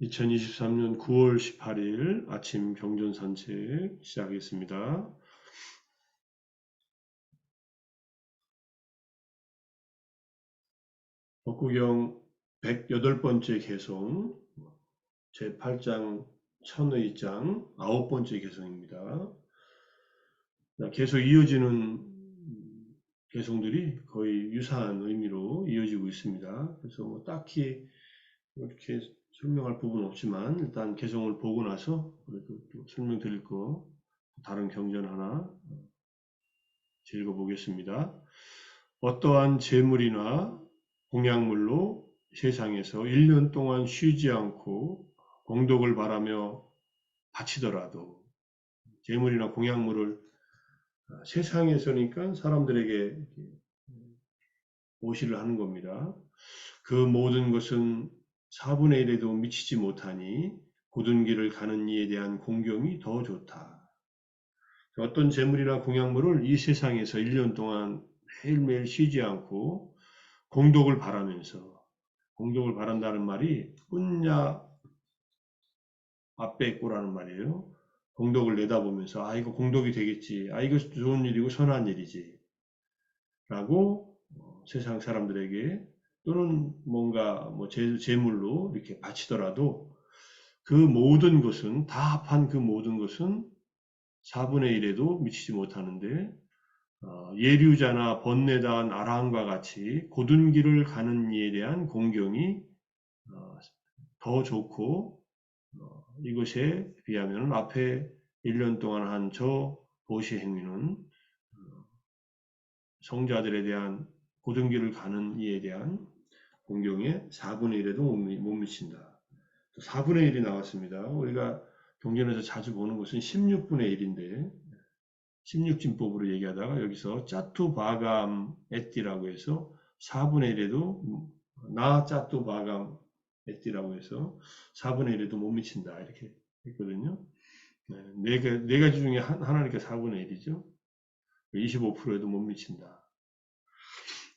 2023년 9월 18일 아침 경전 산책 시작하겠습니다. 법구경 108번째 개송, 제8장 천의장 아홉 번째 개송입니다. 계속 이어지는 개송들이 거의 유사한 의미로 이어지고 있습니다. 그래서 뭐 딱히 이렇게 설명할 부분은 없지만 일단 개성을 보고 나서 설명드릴 거 다른 경전 하나 읽어보겠습니다. 어떠한 재물이나 공약물로 세상에서 1년 동안 쉬지 않고 공덕을 바라며 바치더라도 재물이나 공약물을 세상에서니까 사람들에게 오시를 하는 겁니다. 그 모든 것은 4분의 1에도 미치지 못하니 굳은 길을 가는 이에 대한 공경이 더 좋다. 어떤 재물이나 공약물을 이 세상에서 1년 동안 매일매일 쉬지 않고 공덕을 바라면서 공덕을 바란다는 말이 뿐야 앞에 있고라는 말이에요. 공덕을 내다보면서 아 이거 공덕이 되겠지. 아 이거 좋은 일이고 선한 일이지. 라고 어, 세상 사람들에게 또는 뭔가 뭐 재, 재물로 이렇게 바치더라도 그 모든 것은 다 합한 그 모든 것은 4분의 1에도 미치지 못하는데 어, 예류자나 번뇌다한 아라함과 같이 고든 길을 가는 이에 대한 공경이 어, 더 좋고 어, 이것에 비하면 앞에 1년 동안 한 저 보시 행위는 어, 성자들에 대한 길을 가는 이에 대한 공경에 4분의 1에도 못 미친다. 4분의 1이 나왔습니다. 우리가 경전에서 자주 보는 것은 16분의 1인데 16진법으로 얘기하다가 여기서 짜투 바감 에띠라고 해서 4분의 1에도 나 짜투 바감 에띠라고 해서 4분의 1에도 못 미친다 이렇게 했거든요. 네, 네, 네 가지 중에 하나니까 4분의 1이죠. 25%에도 못 미친다.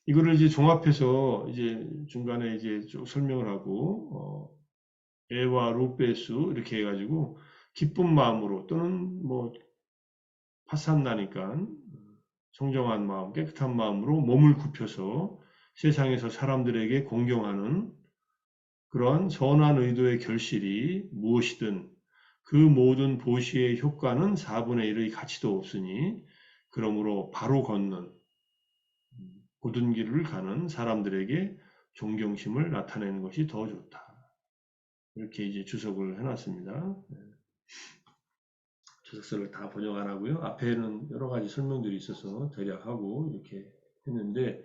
이거를 이제 종합해서 이제 중간에 이제 쭉 설명을 하고 어, 에와 루베수 이렇게 해가지고 기쁜 마음으로 또는 뭐 파산나니까 청정한 마음, 깨끗한 마음으로 몸을 굽혀서 세상에서 사람들에게 공경하는 그런 선한 의도의 결실이 무엇이든 그 모든 보시의 효과는 4분의 1의 가치도 없으니 그러므로 바로 걷는 고든 길을 가는 사람들에게 존경심을 나타내는 것이 더 좋다. 이렇게 이제 주석을 해놨습니다. 네. 주석서를 다 번역 안 하고요. 앞에는 여러 가지 설명들이 있어서 대략 하고 이렇게 했는데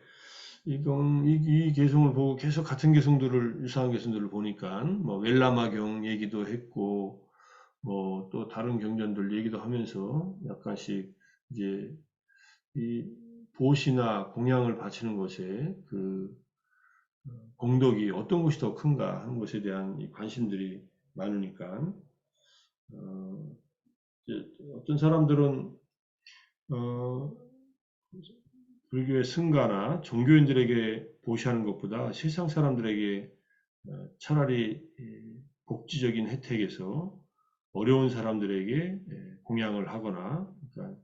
이건 이, 이 개성을 보고 계속 같은 개성들을 유사한 개성들을 보니까 뭐 웰라마경 얘기도 했고 뭐 또 다른 경전들 얘기도 하면서 약간씩 이제 이 보시나 공양을 바치는 것에 그 어, 공덕이 어떤 것이 더 큰가 하는 것에 대한 관심들이 많으니까 어, 어떤 사람들은 어, 불교의 승가나 종교인들에게 보시하는 것보다 세상 사람들에게 어, 차라리 복지적인 혜택에서 어려운 사람들에게 예, 공양을 하거나 그러니까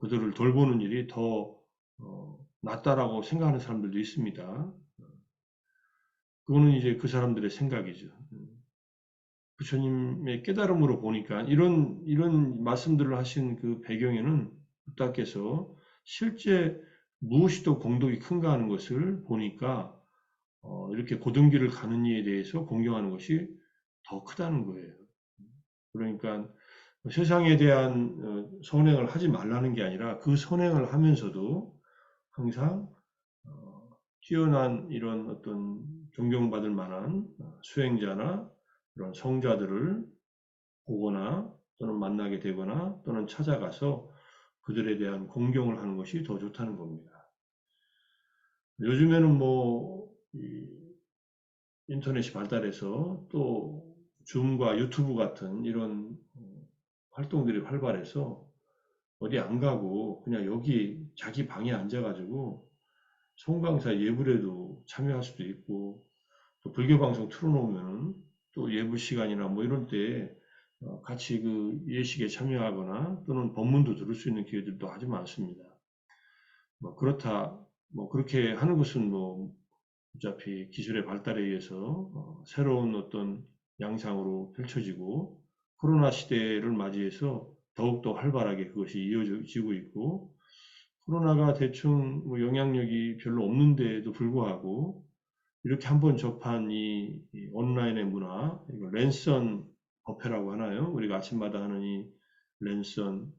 그들을 돌보는 일이 더 어, 낫다라고 생각하는 사람들도 있습니다. 그거는 이제 그 사람들의 생각이죠. 부처님의 깨달음으로 보니까 이런 이런 말씀들을 하신 그 배경에는 부탁께서 실제 무엇이 더 공덕이 큰가 하는 것을 보니까 어, 이렇게 고등기를 가는 이에 대해서 공경하는 것이 더 크다는 거예요. 그러니까 세상에 대한 어, 선행을 하지 말라는 게 아니라 그 선행을 하면서도 항상 어, 뛰어난 이런 어떤 존경받을 만한 어, 수행자나 이런 성자들을 보거나 또는 만나게 되거나 또는 찾아가서 그들에 대한 공경을 하는 것이 더 좋다는 겁니다. 요즘에는 뭐 인터넷이 발달해서 또 줌과 유튜브 같은 이런 어, 활동들이 활발해서 어디 안 가고 그냥 여기 자기 방에 앉아가지고 송강사 예불에도 참여할 수도 있고 또 불교 방송 틀어놓으면 또 예부 시간이나 뭐 이런 때 어, 같이 그 예식에 참여하거나 또는 법문도 들을 수 있는 기회들도 아주 많습니다. 뭐 그렇다 뭐 그렇게 하는 것은 뭐 어차피 기술의 발달에 의해서 어, 새로운 어떤 양상으로 펼쳐지고 코로나 시대를 맞이해서 더욱더 활발하게 그것이 이어지고 있고 코로나가 대충 뭐 영향력이 별로 없는데도 불구하고 이렇게 한번 접한 이, 이 온라인의 문화, 이거 랜선 어페라고 하나요? 우리가 아침마다 하는 이 랜선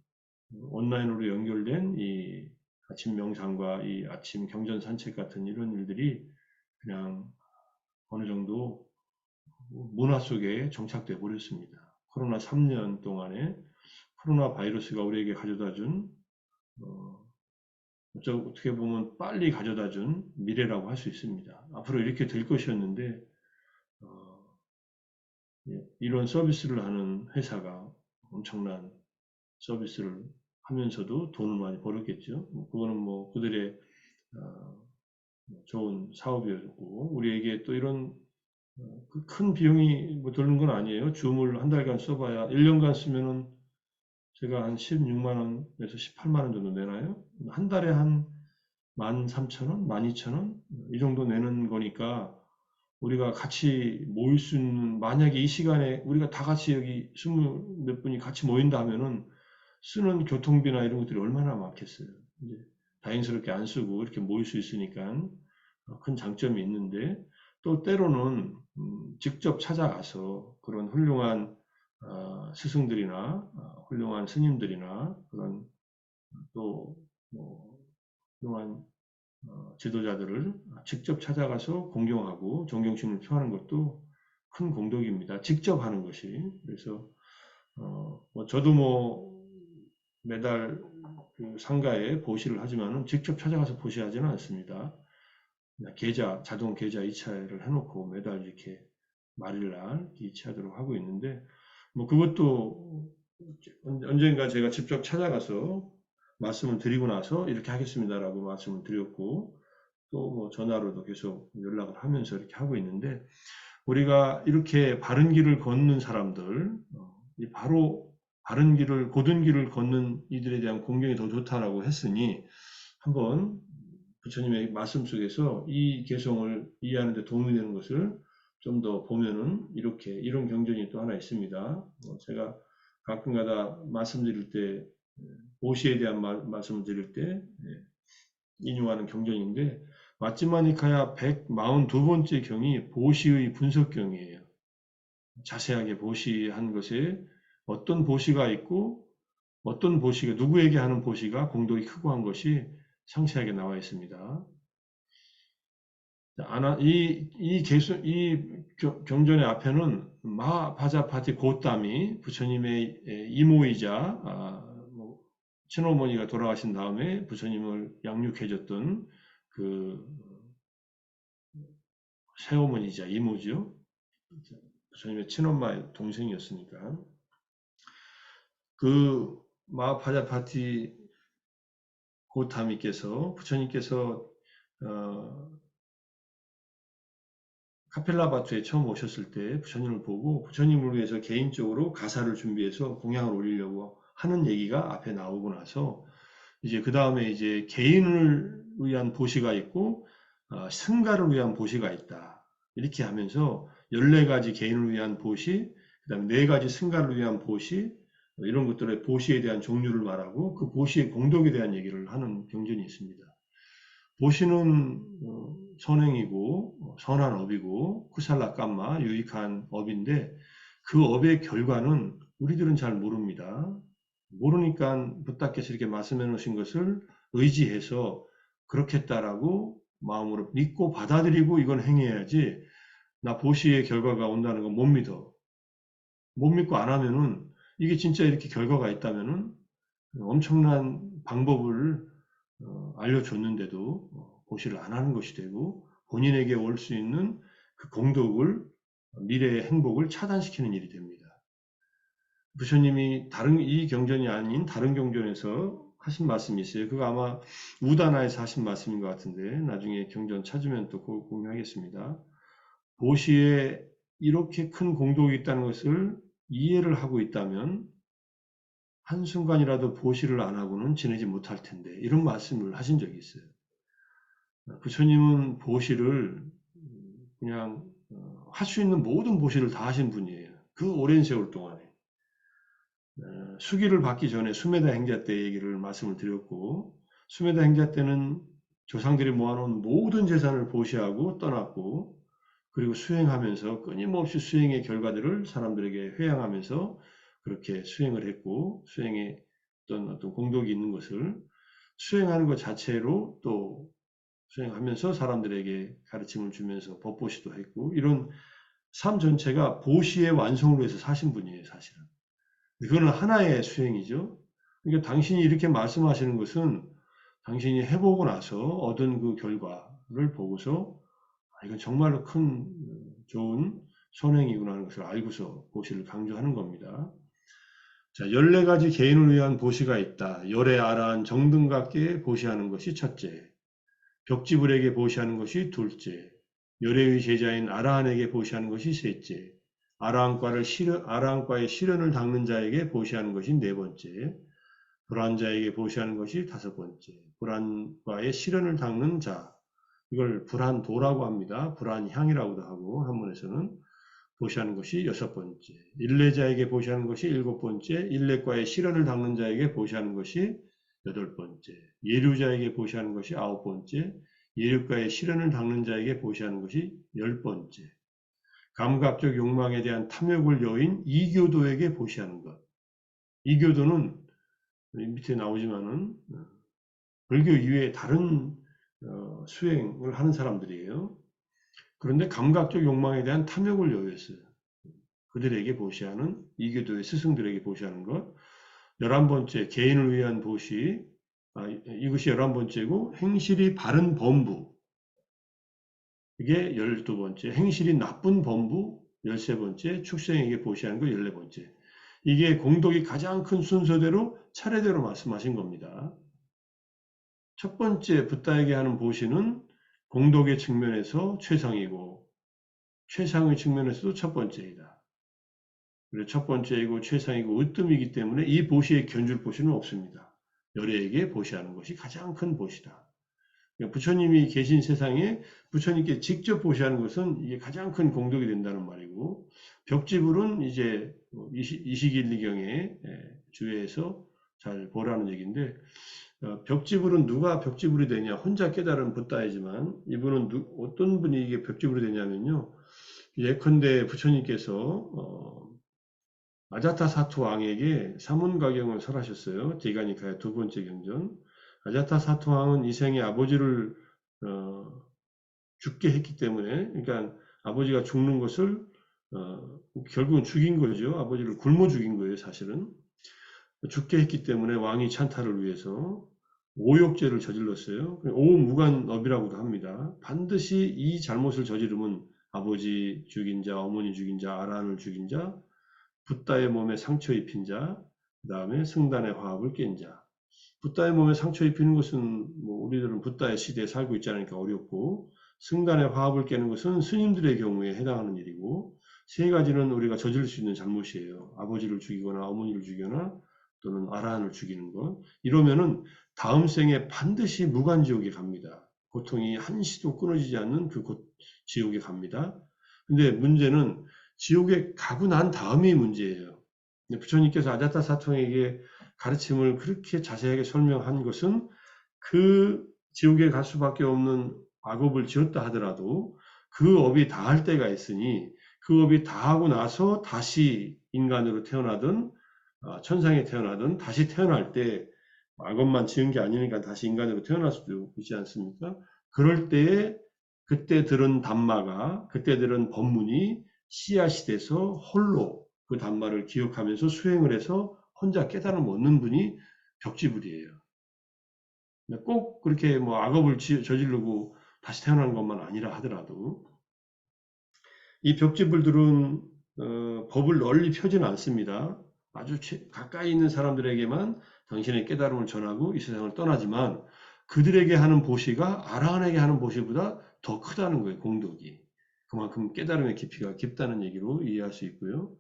온라인으로 연결된 이 아침 명상과 이 아침 경전 산책 같은 이런 일들이 그냥 어느 정도 문화 속에 정착돼 버렸습니다. 코로나 3년 동안에 코로나 바이러스가 우리에게 가져다 준 어, 어떻게 보면 빨리 가져다 준 미래라고 할 수 있습니다. 앞으로 이렇게 될 것이었는데 어, 예, 이런 서비스를 하는 회사가 엄청난 서비스를 하면서도 돈을 많이 벌었겠죠. 뭐 그거는 뭐 그들의 어, 좋은 사업이었고 우리에게 또 이런 어, 그큰 비용이 뭐 드는 건 아니에요. 줌을 한 달간 써봐야 1년간 쓰면은 제가 한 16만 원에서 18만 원 정도 내나요? 한 달에 한 13,000원, 12,000원 이 정도 내는 거니까 우리가 같이 모일 수 있는 만약에 이 시간에 우리가 다 같이 여기 스물 몇 분이 같이 모인다 하면은 쓰는 교통비나 이런 것들이 얼마나 많겠어요. 이제 다행스럽게 안 쓰고 이렇게 모일 수 있으니까 큰 장점이 있는데 또 때로는 음, 직접 찾아가서 그런 훌륭한 어, 스승들이나 어, 훌륭한 스님들이나 그런 또 뭐 훌륭한 어, 지도자들을 직접 찾아가서 공경하고 존경심을 표하는 것도 큰 공덕입니다. 직접 하는 것이 그래서 뭐 저도 뭐 매달 그 상가에 보시를 하지만은 직접 찾아가서 보시하지는 않습니다. 계좌, 자동 계좌 이체를 해놓고 매달 이렇게 말일날 이체하도록 하고 있는데, 뭐 그것도 언젠가 제가 직접 찾아가서 말씀을 드리고 나서 이렇게 하겠습니다라고 말씀을 드렸고, 또 뭐 전화로도 계속 연락을 하면서 이렇게 하고 있는데, 우리가 이렇게 바른 길을 걷는 사람들, 어, 바로 바른 길을 고든 길을 걷는 이들에 대한 공경이 더 좋다라고 했으니 한번 부처님의 말씀 속에서 이 개성을 이해하는 데 도움이 되는 것을 좀 더 보면은 이렇게 이런 경전이 또 하나 있습니다. 어, 제가 가끔가다 말씀드릴 때 보시에 대한 말, 말씀을 드릴 때 예, 인용하는 경전인데 마찌마니카야 142번째 경이 보시의 분석경이에요. 자세하게 보시한 것에 어떤 보시가 있고 어떤 보시가 누구에게 하는 보시가 공덕이 크고 한 것이 상세하게 나와 있습니다. 이, 이 개수, 이 경전의 앞에는 마바자파티 고땀이 부처님의 이모이자, 아, 뭐, 친어머니가 돌아가신 다음에 부처님을 양육해줬던 그, 새어머니자 이모죠. 부처님의 친엄마의 동생이었으니까. 그 마파자파티 고타미께서 부처님께서 어, 카펠라바투에 처음 오셨을 때 부처님을 보고 부처님을 위해서 개인적으로 가사를 준비해서 공양을 올리려고 하는 얘기가 앞에 나오고 나서 이제 그 다음에 이제 개인을 위한 보시가 있고 어, 승가를 위한 보시가 있다. 이렇게 하면서 14가지 개인을 위한 보시, 그 다음에 4가지 승가를 위한 보시, 이런 것들의 보시에 대한 종류를 말하고 그 보시의 공덕에 대한 얘기를 하는 경전이 있습니다. 보시는 어, 선행이고 어, 선한 업이고 쿠살라 깜마 유익한 업인데 그 업의 결과는 우리들은 잘 모릅니다. 모르니까 부탁께서 이렇게 말씀해 놓으신 것을 의지해서 그렇겠다라고 마음으로 믿고 받아들이고 이건 행해야지 나 보시의 결과가 온다는 건 못 믿어. 못 믿고 안 하면은 이게 진짜 이렇게 결과가 있다면은 엄청난 방법을 어, 알려줬는데도 어, 보시를 안 하는 것이 되고 본인에게 올 수 있는 그 공덕을 미래의 행복을 차단시키는 일이 됩니다. 부처님이 다른 이 경전이 아닌 다른 경전에서 하신 말씀이 있어요. 그거 아마 우다나에서 하신 말씀인 것 같은데 나중에 경전 찾으면 또 공유하겠습니다. 보시의 이렇게 큰 공덕이 있다는 것을 이해를 하고 있다면 한순간이라도 보시를 안 하고는 지내지 못할 텐데 이런 말씀을 하신 적이 있어요. 부처님은 보시를 그냥 어, 할수 있는 모든 보시를 다 하신 분이에요. 그 오랜 세월 동안에. 어, 수기를 받기 전에 수메다 행자 때 얘기를 말씀을 드렸고 수메다 행자 때는 조상들이 모아놓은 모든 재산을 보시하고 떠났고 그리고 수행하면서 끊임없이 수행의 결과들을 사람들에게 회양하면서 그렇게 수행을 했고 수행에 어떤 어떤 공덕이 있는 것을 수행하는 것 자체로 또 수행하면서 사람들에게 가르침을 주면서 법보시도 했고 이런 삶 전체가 보시의 완성으로 해서 사신 분이에요 사실은 그거는 하나의 수행이죠 그러니까 당신이 이렇게 말씀하시는 것은 당신이 해보고 나서 얻은 그 결과를 보고서 아, 이건 정말로 큰 좋은 선행이구나 하는 것을 알고서 보시를 강조하는 겁니다. 자, 14가지 개인을 위한 보시가 있다. 열의 아란 정등각계 보시하는 것이 첫째. 벽지불에게 보시하는 것이 둘째. 열애의 제자인 아라한에게 보시하는 것이 셋째. 아라한과를 실현, 아라한과의 실현을 닦는 자에게 보시하는 것이 네 번째. 불안자에게 보시하는 것이 다섯 번째. 불안과의 실현을 닦는 자. 이걸 불안도라고 합니다. 불안향이라고도 하고 한문에서는 보시하는 것이 여섯 번째. 일례자에게 보시하는 것이 일곱 번째. 일례과의 실현을 닦는 자에게 보시하는 것이 여덟 번째. 예류자에게 보시하는 것이 아홉 번째. 예류과의 실현을 닦는 자에게 보시하는 것이 열 번째. 감각적 욕망에 대한 탐욕을 여인 이교도에게 보시하는 것. 이교도는 밑에 나오지만은 어, 불교 이외에 다른 어, 수행을 하는 사람들이에요. 그런데 감각적 욕망에 대한 탐욕을 여유했어요. 그들에게 보시하는 이교도의 스승들에게 보시하는 것. 열한 번째 개인을 위한 보시. 아, 이것이 열한 번째고 행실이 바른 범부. 이게 열두 번째. 행실이 나쁜 범부. 열세 번째. 축생에게 보시하는 거 열네 번째. 이게 공덕이 가장 큰 순서대로 차례대로 말씀하신 겁니다. 첫 번째 붓다에게 하는 보시는 공덕의 측면에서 최상이고 최상의 측면에서도 첫 번째이다. 그리고 첫 번째이고 최상이고 으뜸이기 때문에 이 보시에 견줄 보시는 없습니다. 열애에게 보시하는 것이 가장 큰 보시다. 그러니까 부처님이 계신 세상에 부처님께 직접 보시하는 것은 이게 가장 큰 공덕이 된다는 말이고 벽지불은 이제 이시길리경의 주회에서 잘 보라는 얘기인데 어, 벽지불은 누가 벽지불이 되냐? 혼자 깨달은 붓다이지만 이분은 누, 어떤 분이 이게 벽지불이 되냐면요. 예컨대 부처님께서 어, 아자타 사투 왕에게 사문가경을 설하셨어요. 디가니카의 두 번째 경전. 아자타 사투 왕은 이생의 아버지를 어, 죽게 했기 때문에, 그러니까 아버지가 죽는 것을 어, 결국은 죽인 거죠. 아버지를 굶어 죽인 거예요, 사실은. 죽게 했기 때문에 왕이 찬탈을 위해서 오욕죄를 저질렀어요. 오무간업이라고도 합니다. 반드시 이 잘못을 저지르면 아버지 죽인 자, 어머니 죽인 자, 아란을 죽인 자, 붓다의 몸에 상처 입힌 자, 그 다음에 승단의 화합을 깬 자. 붓다의 몸에 상처 입히는 것은 뭐 우리들은 붓다의 시대에 살고 있지 않으니까 어렵고 승단의 화합을 깨는 것은 스님들의 경우에 해당하는 일이고 세 가지는 우리가 저지를 수 있는 잘못이에요. 아버지를 죽이거나 어머니를 죽이거나 또는 아라한을 죽이는 것. 이러면은 다음 생에 반드시 무간지옥에 갑니다. 고통이 한시도 끊어지지 않는 그 지옥에 갑니다. 근데 문제는 지옥에 가고 난 다음이 문제예요. 부처님께서 아자타 사통에게 가르침을 그렇게 자세하게 설명한 것은 그 지옥에 갈 수밖에 없는 악업을 지었다 하더라도 그 업이 다 할 때가 있으니 그 업이 다 하고 나서 다시 인간으로 태어나든 어, 천상에 태어나든 다시 태어날 때 악업만 지은 게 아니니까 다시 인간으로 태어날 수도 있지 않습니까? 그럴 때에 그때 들은 담마가 그때 들은 법문이 씨앗이 돼서 홀로 그 담마를 기억하면서 수행을 해서 혼자 깨달음 얻는 분이 벽지불이에요. 꼭 그렇게 뭐 악업을 저지르고 다시 태어나는 것만 아니라 하더라도 이 벽지불들은 어, 법을 널리 펴지는 않습니다. 아주 가까이 있는 사람들에게만 당신의 깨달음을 전하고 이 세상을 떠나지만 그들에게 하는 보시가 아라한에게 하는 보시보다 더 크다는 거예요, 공덕이. 그만큼 깨달음의 깊이가 깊다는 얘기로 이해할 수 있고요.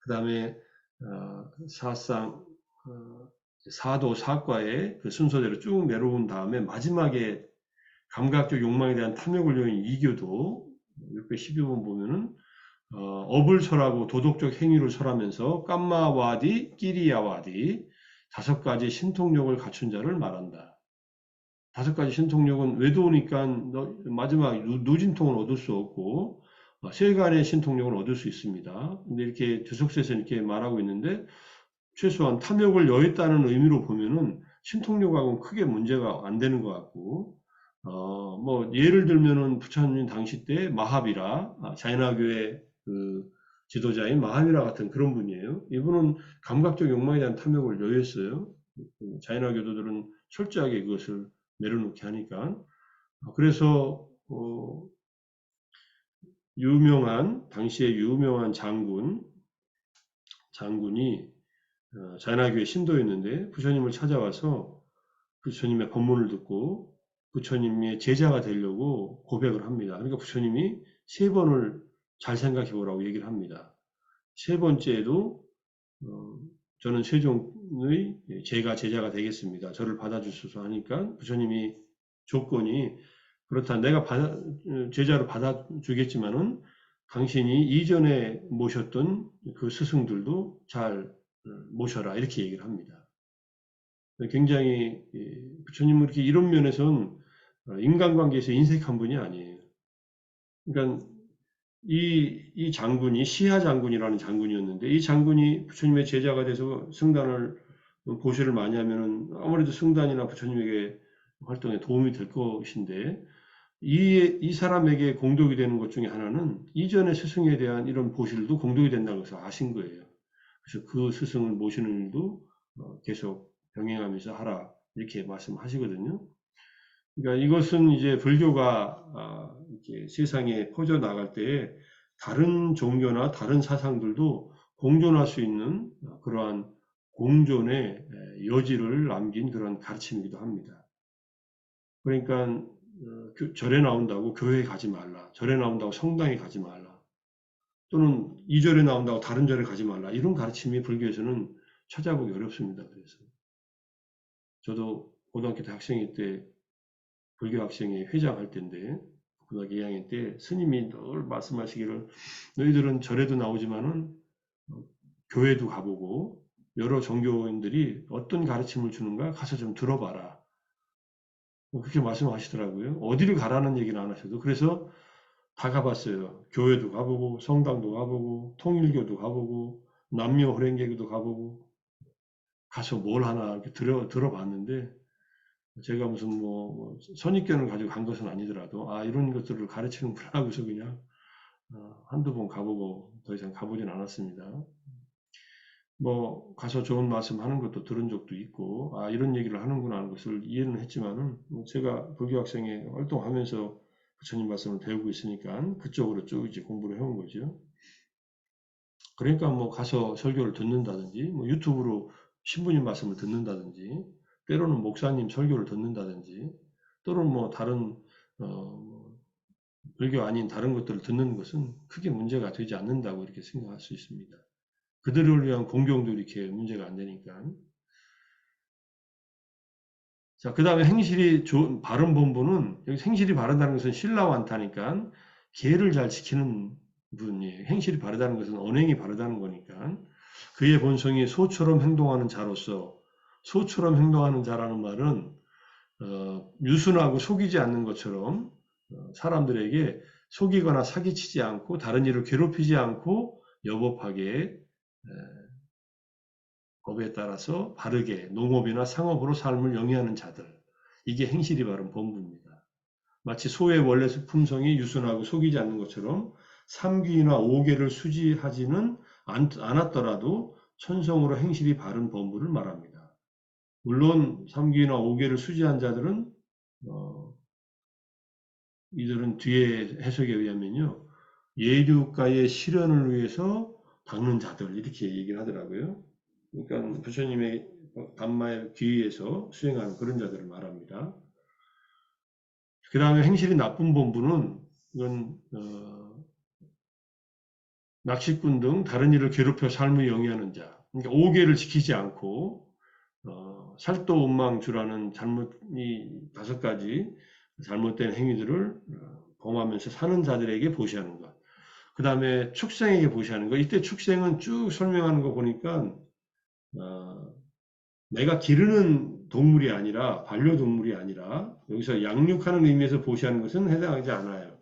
그 다음에 어, 사상 어, 사도 사과의 그 순서대로 쭉 내려온 다음에 마지막에 감각적 욕망에 대한 탐욕을 여인 이교도 612번 보면은 어, 업을 설하고 도덕적 행위를 설하면서 깜마와디, 끼리야와디 다섯 가지 신통력을 갖춘 자를 말한다. 다섯 가지 신통력은 외도우니까 마지막 누진통을 얻을 수 없고 어, 세간의 신통력을 얻을 수 있습니다. 근데 이렇게 주석서에서 이렇게 말하고 있는데 최소한 탐욕을 여했다는 의미로 보면은 신통력하고는 크게 문제가 안 되는 것 같고 어, 뭐 예를 들면은 부처님 당시 때 마하비라 아, 자이나교의 그 지도자인 마하비라 같은 그런 분이에요. 이분은 감각적 욕망에 대한 탐욕을 여했어요. 그 자이나 교도들은 철저하게 그것을 내려놓게 하니까 그래서 어, 유명한 당시에 유명한 장군 장군이 어, 자나교의 신도였는데 부처님을 찾아와서 부처님의 법문을 듣고 부처님의 제자가 되려고 고백을 합니다. 그러니까 부처님이 세 번을 잘 생각해 보라고 얘기를 합니다. 세 번째에도 어, 저는 세종의 제가 제자가 되겠습니다. 저를 받아주소서 하니까 부처님이 조건이 그렇다 내가 받아, 제자로 받아주겠지만은 당신이 이전에 모셨던 그 스승들도 잘 어, 모셔라 이렇게 얘기를 합니다. 굉장히 부처님은 이렇게 이런 면에서는 어, 인간관계에서 인색한 분이 아니에요. 그러니까 이, 이 장군이 시하 장군이라는 장군이었는데 이 장군이 부처님의 제자가 돼서 승단을 보시를 많이 하면은 아무래도 승단이나 부처님에게 활동에 도움이 될 것인데 이, 이 사람에게 공덕이 되는 것 중에 하나는 이전의 스승에 대한 이런 보실도 공덕이 된다는 것을 아신 거예요. 그래서 그 스승을 모시는 일도 어, 계속 병행하면서 하라 이렇게 말씀하시거든요. 그러니까 이것은 이제 불교가 아, 이렇게 세상에 퍼져 나갈 때 다른 종교나 다른 사상들도 공존할 수 있는 그러한 공존의 여지를 남긴 그런 가르침이기도 합니다. 그러니까 어, 절에 나온다고 교회에 가지 말라. 절에 나온다고 성당에 가지 말라. 또는 이 절에 나온다고 다른 절에 가지 말라. 이런 가르침이 불교에서는 찾아보기 어렵습니다. 그래서 저도 고등학교 때 학생일 때 불교 학생회 회장할 때인데 고등학교 2학년 때 스님이 늘 말씀하시기를 너희들은 절에도 나오지만은 어, 교회도 가보고 여러 종교인들이 어떤 가르침을 주는가 가서 좀 들어봐라. 뭐 그렇게 말씀하시더라고요. 어디를 가라는 얘기는 안 하셔도 그래서 다 가봤어요. 교회도 가보고 성당도 가보고 통일교도 가보고 남녀 호랭개교도 가보고 가서 뭘 하나 이렇게 들어 들어봤는데 제가 무슨 뭐, 뭐 선입견을 가지고 간 것은 아니더라도 아 이런 것들을 가르치는구나 하고서 그냥 어, 한두 번 가보고 더 이상 가보진 않았습니다. 뭐 가서 좋은 말씀 하는 것도 들은 적도 있고 아 이런 얘기를 하는구나 하는 것을 이해는 했지만은 뭐 제가 불교 학생회 활동하면서 부처님 말씀을 배우고 있으니까 그쪽으로 쭉 이제 공부를 해온 거죠. 그러니까 뭐 가서 설교를 듣는다든지 뭐 유튜브로 신부님 말씀을 듣는다든지 때로는 목사님 설교를 듣는다든지 또는 뭐 다른 어, 불교 아닌 다른 것들을 듣는 것은 크게 문제가 되지 않는다고 이렇게 생각할 수 있습니다. 그들을 위한 공경도 이렇게 문제가 안 되니까. 자, 그 다음에 행실이 좋은, 바른 본부는, 여기 행실이 바르다는 것은 신라완타니까, 계를 잘 지키는 분이에요. 행실이 바르다는 것은 언행이 바르다는 거니까, 그의 본성이 소처럼 행동하는 자로서 소처럼 행동하는 자라는 말은 어, 유순하고 속이지 않는 것처럼 어, 사람들에게 속이거나 사기치지 않고 다른 일을 괴롭히지 않고 여법하게 에, 법에 따라서 바르게 농업이나 상업으로 삶을 영위하는 자들 이게 행실이 바른 본부입니다. 마치 소의 원래 품성이 유순하고 속이지 않는 것처럼 삼귀나 오계를 수지하지는 않았더라도 천성으로 행실이 바른 본부를 말합니다. 물론 3기나 5개를 수지한 자들은 어, 이들은 뒤에 해석에 의하면요. 예류가의 실현을 위해서 닦는 자들 이렇게 얘기를 하더라고요. 그러니까 부처님의 반마의 귀에서 수행하는 그런 자들을 말합니다. 그 다음에 행실이 나쁜 본부는 이건 어, 낚시꾼 등 다른 이를 괴롭혀 삶을 영위하는 자. 그러니까 오계를 지키지 않고 어, 살도 운망주라는 잘못이 다섯 가지 잘못된 행위들을 어, 범하면서 사는 자들에게 보시하는 것. 그 다음에 축생에게 보시하는 것. 이때 축생은 쭉 설명하는 거 보니까 어, 내가 기르는 동물이 아니라 반려동물이 아니라 여기서 양육하는 의미에서 보시하는 것은 해당하지 않아요.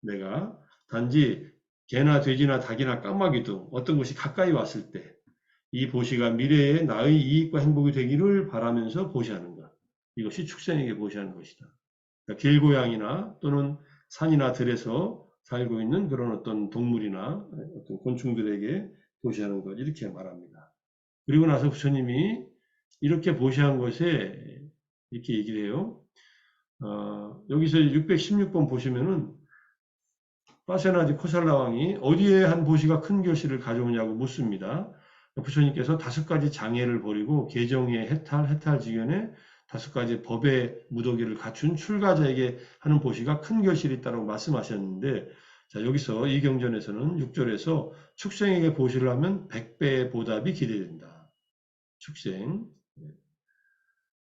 내가 단지 개나 돼지나 닭이나 까마귀 등 어떤 것이 가까이 왔을 때 이 보시가 미래에 나의 이익과 행복이 되기를 바라면서 보시하는 것. 이것이 축생에게 보시하는 것이다. 그러니까 길고양이나 또는 산이나 들에서 살고 있는 그런 어떤 동물이나 어떤 곤충들에게 보시하는 것 이렇게 말합니다. 그리고 나서 부처님이 이렇게 보시한 것에 이렇게 얘기를 해요. 어, 여기서 616번 보시면은 파세나지 코살라 왕이 어디에 한 보시가 큰 결실을 가져오냐고 묻습니다. 부처님께서 다섯 가지 장애를 버리고 개정의 해탈, 해탈 지견에 다섯 가지 법의 무더기를 갖춘 출가자에게 하는 보시가 큰 결실이 있다고 말씀하셨는데 자 여기서 이 경전에서는 6절에서 축생에게 보시를 하면 100배의 보답이 기대된다. 축생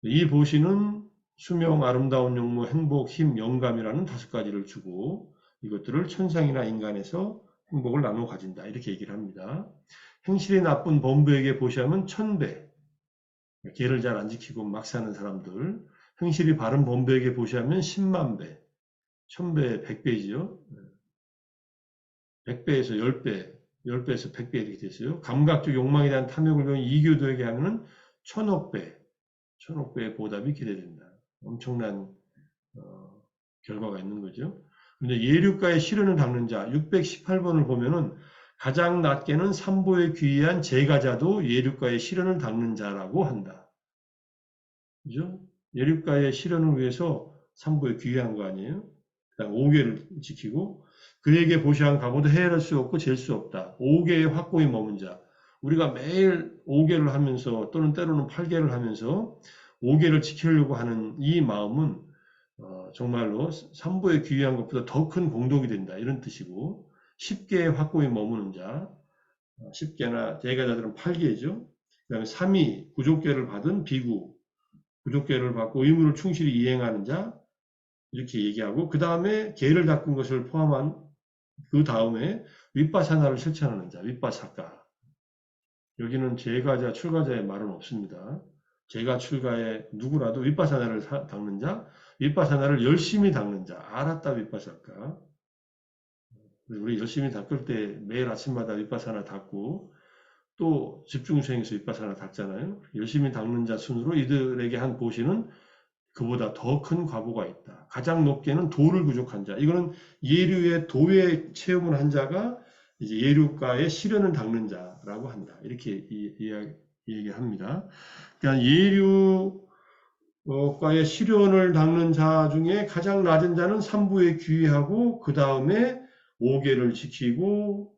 이 보시는 수명, 아름다운 용모, 행복, 힘, 영감이라는 다섯 가지를 주고 이것들을 천상이나 인간에서 행복을 나누어 가진다. 이렇게 얘기를 합니다. 행실이 나쁜 범부에게 보시하면 천배, 계를 잘 안 지키고 막 사는 사람들, 행실이 바른 범부에게 보시하면 10만 배, 천배, 백배지요. 100배에서 10배, 10배에서 100배 이렇게 됐어요. 감각적 욕망에 대한 탐욕을 병 이교도에게 하면 천억 배, 천억 배의 보답이 기대된다. 엄청난 어, 결과가 있는 거죠. 근데 예류가의 시련을 닦는 자 618번을 보면은 가장 낮게는 삼보에 귀의한 제가자도 예류가의 시련을 닦는 자라고 한다. 그죠? 예류가의 시련을 위해서 삼보에 귀의한 거 아니에요? 그다음 5개를 지키고 그에게 보시한 가보도 헤아릴 수 없고 잴 수 없다. 5개의 확고히 머문 자. 우리가 매일 5개를 하면서 또는 때로는 8개를 하면서 5개를 지키려고 하는 이 마음은 어, 정말로 삼보에 귀의한 것보다 더 큰 공덕이 된다. 이런 뜻이고 10개의 확고히 머무는 자, 10개나 대가자들은 8개죠. 그 다음에 3위 구족계를 받은 비구, 구족계를 받고 의무를 충실히 이행하는 자 이렇게 얘기하고 그 다음에 계를 닦은 것을 포함한 그 다음에 윗바사나를 실천하는 자, 윗바사가 여기는 제가자, 출가자의 말은 없습니다. 제가 출가에 누구라도 윗바사나를 닦는 자, 윗바사나를 열심히 닦는 자, 알았다 윗바사가. 우리 열심히 닦을 때 매일 아침마다 윗바사나 닦고 또 집중수행에서 윗바사나 닦잖아요. 열심히 닦는 자 순으로 이들에게 한 보시는 그보다 더 큰 과보가 있다. 가장 높게는 도를 부족한 자. 이거는 예류의 도의 체험을 한 자가 이제 예류가의 시련을 닦는 자라고 한다. 이렇게 이야기합니다. 그러니까 예류가의 시련을 닦는 자 중에 가장 낮은 자는 삼부에 귀의하고 그 다음에 오계를 지키고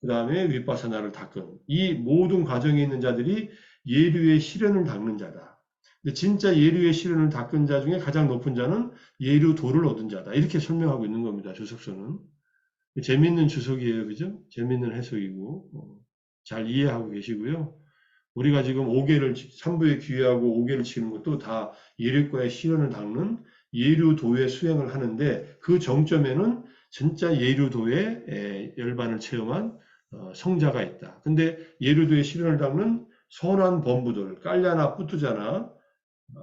그 다음에 윗바사나를 닦은 이 모든 과정에 있는 자들이 예류의 시련을 닦는 자다. 근데 진짜 예류의 시련을 닦은 자 중에 가장 높은 자는 예류 도를 얻은 자다. 이렇게 설명하고 있는 겁니다. 주석서는. 재밌는 주석이에요. 그죠? 재밌는 해석이고 어, 잘 이해하고 계시고요. 우리가 지금 5개를 3부에 귀하고 5개를 치는 것도 다 예류과의 시련을 닦는 예류도의 수행을 하는데 그 정점에는 진짜 예류도의 열반을 체험한 어, 성자가 있다. 근데 예류도의 시련을 닦는 선한 범부들, 깔ля나 뿌투자나 어,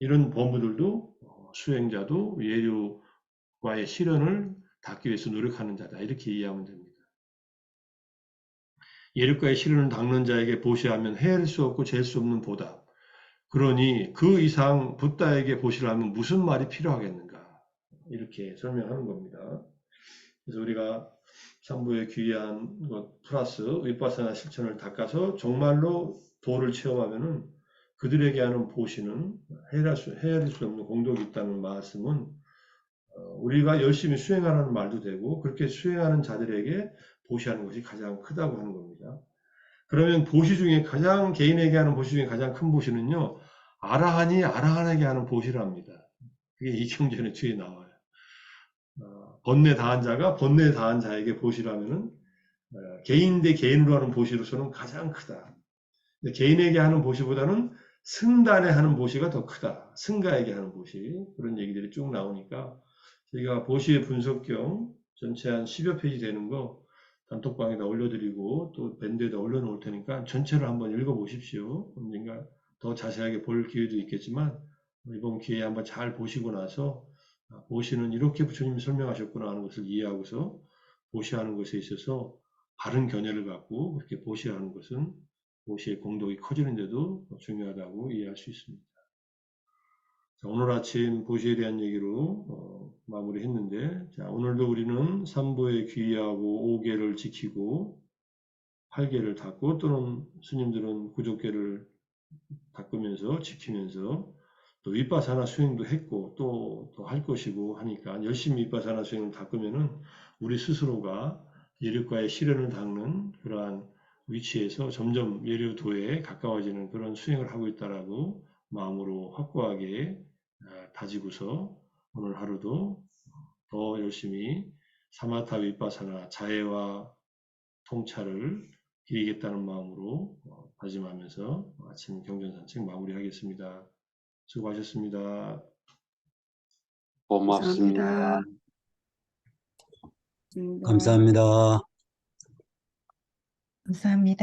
이런 범부들도 어, 수행자도 예류과의 시련을 닦기 위해서 노력하는 자다. 이렇게 이해하면 됩니다. 예류과의 시련을 닦는 자에게 보시하면 헤아릴 수 없고 잴 수 없는 보답. 그러니 그 이상 붓다에게 보시라면 무슨 말이 필요하겠는가? 이렇게 설명하는 겁니다. 그래서 우리가 3부에 귀한 것 플러스 윗바사나 실천을 닦아서 정말로 도를 체험하면은 그들에게 하는 보시는 헤아릴 수, 헤아릴 수 없는 공덕이 있다는 말씀은 어, 우리가 열심히 수행하라는 말도 되고 그렇게 수행하는 자들에게 보시하는 것이 가장 크다고 하는 겁니다. 그러면 보시 중에 가장 개인에게 하는 보시 중에 가장 큰 보시는요. 아라한이 아라한에게 하는 보시랍니다. 그게 이경전에 뒤에 나와요. 번뇌 다한 자가 번뇌 다한 자에게 보시라면은 어, 개인 대 개인으로 하는 보시로서는 가장 크다. 개인에게 하는 보시보다는 승단에 하는 보시가 더 크다. 승가에게 하는 보시. 그런 얘기들이 쭉 나오니까 저희가 보시의 분석경 전체 한 10여 페이지 되는 거 단톡방에다 올려드리고 또 밴드에다 올려놓을 테니까 전체를 한번 읽어보십시오. 언젠가 더 자세하게 볼 기회도 있겠지만 이번 기회에 한번 잘 보시고 나서 아, 보시는 이렇게 부처님이 설명하셨구나 하는 것을 이해하고서 보시하는 것에 있어서 바른 견해를 갖고 그렇게 보시하는 것은 보시의 공덕이 커지는데도 중요하다고 이해할 수 있습니다. 자, 오늘 아침 보시에 대한 얘기로 어, 마무리했는데 자, 오늘도 우리는 3부의 귀하고 5계를 지키고 8계를 닦고 또는 스님들은 구족계를 닦으면서 지키면서 또 윗바사나 수행도 했고 또또할 것이고 하니까 열심히 윗바사나 수행을 닦으면은 우리 스스로가 예력과의 실현을 닦는 그러한 위치에서 점점 예류도에 가까워지는 그런 수행을 하고 있다라고 마음으로 확고하게 아, 다지고서 오늘 하루도 더 열심히 사마타 윗바사나 자해와 통찰을 기리겠다는 마음으로 어, 다짐하면서 아침 경전 산책 마무리하겠습니다. 수고하셨습니다. 고맙습니다. 감사합니다. 감사합니다. 감사합니다.